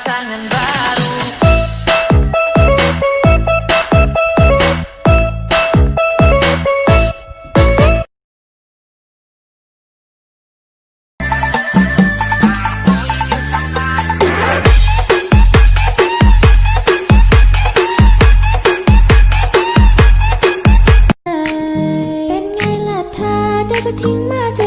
pasangan baru เป็นไงล่ะเธอได้ก็ทิ้งมาจะ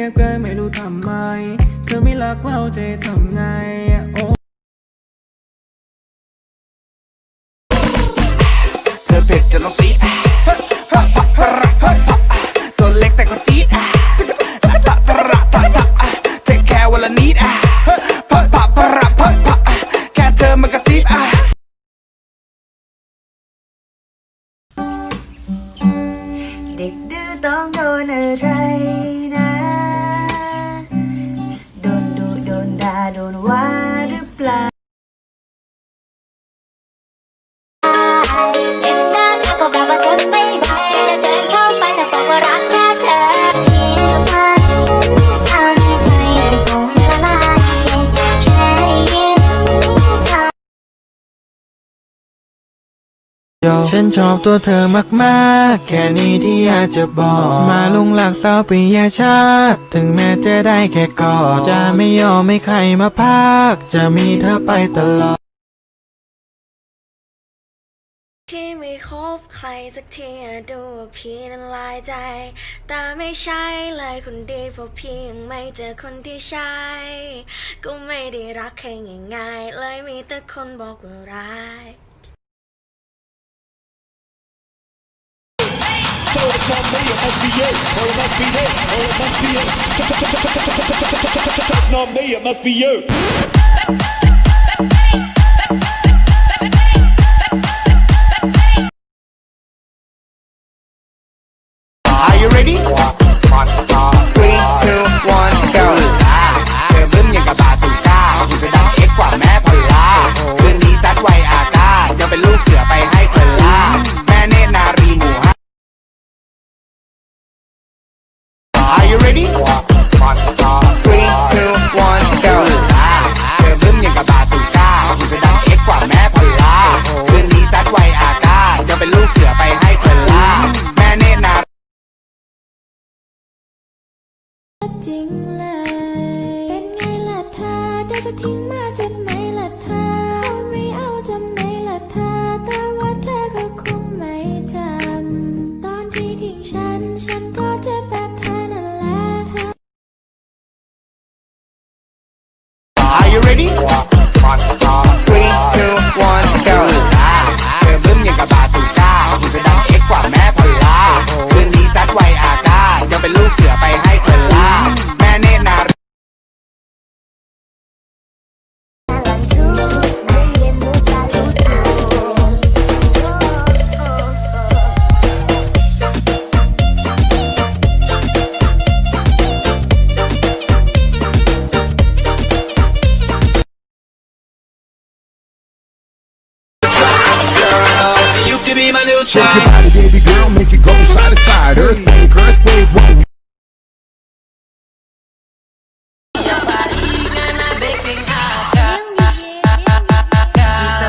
งียบเกินไม่รู้ทำไม เธอไม่รักเราจะทำไงโอ้เธอเผ็ดจนต้องซีดตัวเล็กแต่ก็จี๊ดตะตะระตะตะเทคแคร์วันละนิดอะเฮ้ยเฮ้ยปะปะระเฮ้ยปะอะแค่เธอมันกระซิบอะเด็กดื้อต้องโดนอะไร ฉันชอบตัวเธอมากๆ แค่นี้ที่อยากจะบอก มาลุงหลักสาวปียชาติ ถึงแม้จะได้แค่กอดจะไม่ยอมไม่ใครมาพากจะมีเธอไปตลอด พี่ไม่คบใครสักทีอะดูว่าพี่นั้นลายใจ แต่ไม่ใช่เลยคนดีเพราะพี่ยังไม่เจอคนที่ใช่ ก็ไม่ได้รักแค่ง่ายๆเลยมีแต่คนบอกว่าร้าย call me an SBA or it must be it or it must be it. No, me, it must be you. จ my new Shake your body, baby girl, make it go side to side. Earthquake, earthquake, whoa.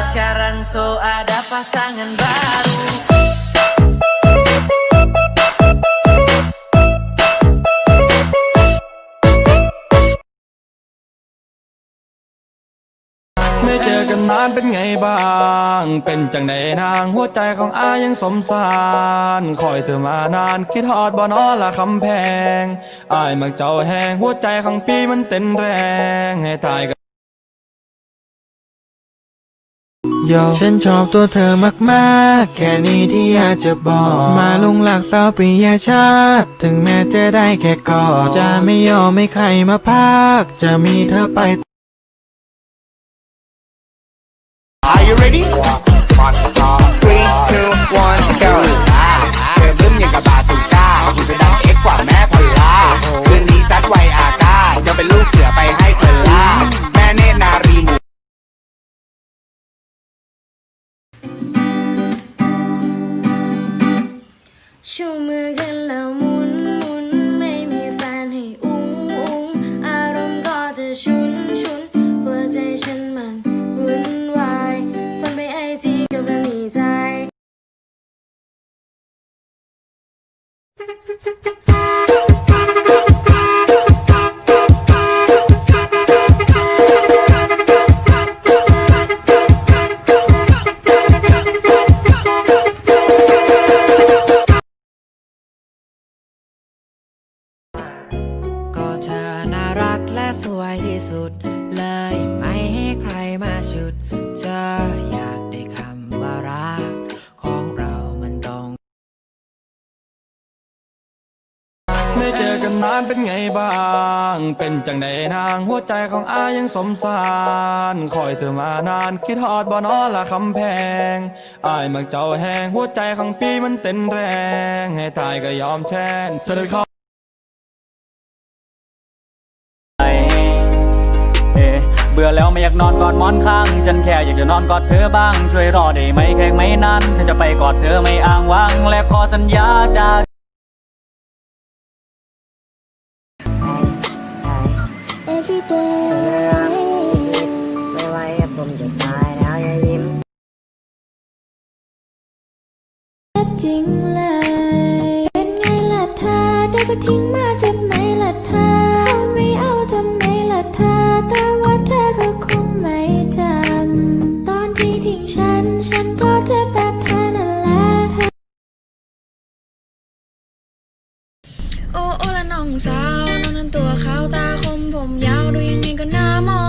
Sekarang so ada pasangan baru ไม่เจอกันนานเป็นไงบ้าง เป็นจังใดนางหัวใจของอายังสมสารคอยเธอมานานคิดฮอดบ่นอละคำแพงอายมักเจ้าแหงหัวใจของพี่มันเต้นแรงให้ตายกันโยฉันชอบตัวเธอมากๆ แค่นี้ที่อยากจะบอก มาลงหลักสาวปริยชาติ ถึงแม้จะได้แค่กอดจะไม่ยอมไม่ใครมาพาก จะมีเธอไป you ready? Three, two, one, go สวยที่สุด เลยไม่ให้ใครมาชุด เธออยากได้คำว่ารัก ของเรามันต้อง ไม่เจอกันนานเป็นไงบ้าง เป็นจังใดนางหัวใจของอายังสมสารคอยเธอมานานคิดฮอดบ่นอละคำแพงอายมักเจ้าแหงหัวใจของพี่มันเต้นแรง ให้ตายก็ยอมแทนเธอเดินเข้า บื่อแล้วไม่อยากนอนกอดหมอนข้าง ฉันแค่อยากจะนอนกอดเธอบ้าง ช่วยรอได้ไหมแค่ไม่นานฉันจะไปกอดเธอไม่อ้างว้าง และขอสัญญาจาก every day ไม่ไหวอะผมจะตายแล้วอย่ายิ้มจริงเลยเป็นไงล่ะเธอได้ก็ทิ้ง โอ้โอ้ละน้องสาว นอนนั้นตัวขาวตาคมผมยาวดูยังไงก็น่ามอง